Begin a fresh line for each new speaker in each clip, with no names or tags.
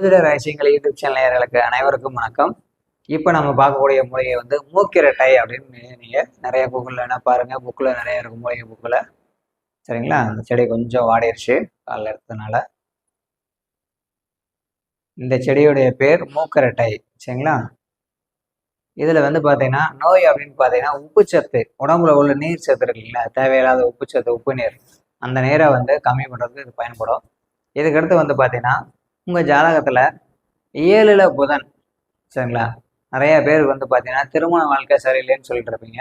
ஜோதிட ரகசியங்கள் YouTube channel நேயர்களுக்கு அனைவருக்கும் வணக்கம். இப்போ நம்ம பார்க்கக்கூடிய மூலிகை வந்து மூக்கிரட்டை அப்படின்னு நீங்கள் நிறைய கூகுளில் என்ன பாருங்கள் புக்கில் நிறைய இருக்கும் மூலிகை புக்கில் சரிங்களா? அந்த செடி கொஞ்சம் வாடிருச்சு காலில் எடுத்ததுனால. இந்த செடியுடைய பேர் மூக்கரட்டை சரிங்களா? இதில் வந்து பார்த்தீங்கன்னா நோய் அப்படின்னு பார்த்தீங்கன்னா உப்புச்சத்து உடம்புல உள்ள நீர் சத்து இருக்கு இல்லைங்களா? தேவையில்லாத உப்புச்சத்து உப்பு நீர். அந்த நீரை வந்து கம்மி பண்ணுறதுக்கு இது பயன்படும். இதுக்கடுத்து வந்து பார்த்தீங்கன்னா உங்கள் ஜாதகத்தில் ஏழில் புதன் சரிங்களா? நிறைய பேர் வந்து பார்த்தீங்கன்னா திருமண வாழ்க்கை சரியில்லைன்னு சொல்லிட்டு இருப்பீங்க.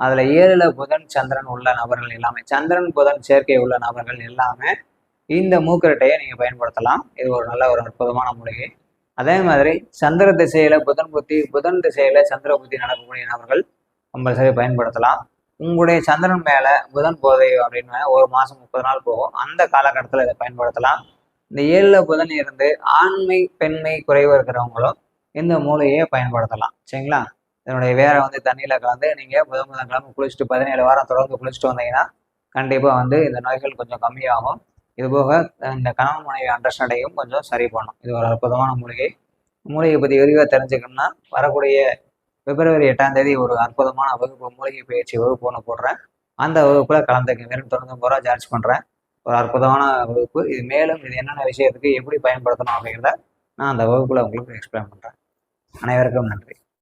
அதில் ஏழில் புதன் சந்திரன் உள்ள நபர்கள் எல்லாமே சந்திரன் புதன் சேர்க்கை உள்ள நபர்கள் எல்லாமே இந்த மூக்கரட்டையை நீங்கள் பயன்படுத்தலாம். இது ஒரு நல்ல ஒரு அற்புதமான மூலிகை. அதே மாதிரி சந்திர திசையில் புதன் புத்தி புதன் திசையில் சந்திர புத்தி நடக்கக்கூடிய நபர்கள் கம்பல்சரி பயன்படுத்தலாம். உங்களுடைய சந்திரன் மேலே புதன் போதை அப்படின்னு ஒரு மாதம் முப்பது நாள் போகும். அந்த காலகட்டத்தில் இதை பயன்படுத்தலாம். இந்த ஏழில் புதன் இருந்து ஆண்மை பெண்மை குறைவு இருக்கிறவங்களும் இந்த மூலையை பயன்படுத்தலாம். சரிங்களா? இதனுடைய வேற வந்து தண்ணியில் கலந்து நீங்கள் புதன் புதன் கிழமை குளிச்சுட்டு பதினேழு வாரம் தொடர்ந்து குளிச்சுட்டு வந்தீங்கன்னா கண்டிப்பாக வந்து இந்த நோய்கள் கொஞ்சம் கம்மியாகும். இது போக இந்த கணவன் மனைவி அண்டர்ஸ்டாண்டையும் கொஞ்சம் சரி பண்ணும். இது ஒரு அற்புதமான மூலிகை. மூலிகை பற்றி விரிவாக தெரிஞ்சுக்கணும்னா வரக்கூடிய பிப்ரவரி எட்டாம் தேதி ஒரு அற்புதமான வகுப்பு மூலிகை பயிற்சி வகுப்பு ஒன்று போடுறேன். அந்த வகுப்பில் கலந்துக்கு வெறும் தொண்ணூத்தொம்பது ரூபா சார்ஜ் பண்ணுறேன் ஒரு அற்புதமான வகுப்பு. இது மேலும் இது என்னென்ன விஷயத்துக்கு எப்படி பயன்படுத்தணும் அப்படிங்கிறத நான் அந்த வகுப்பில் உங்களுக்கு எக்ஸ்பிளைன் பண்ணுறேன் அனைவருக்கும் நன்றி.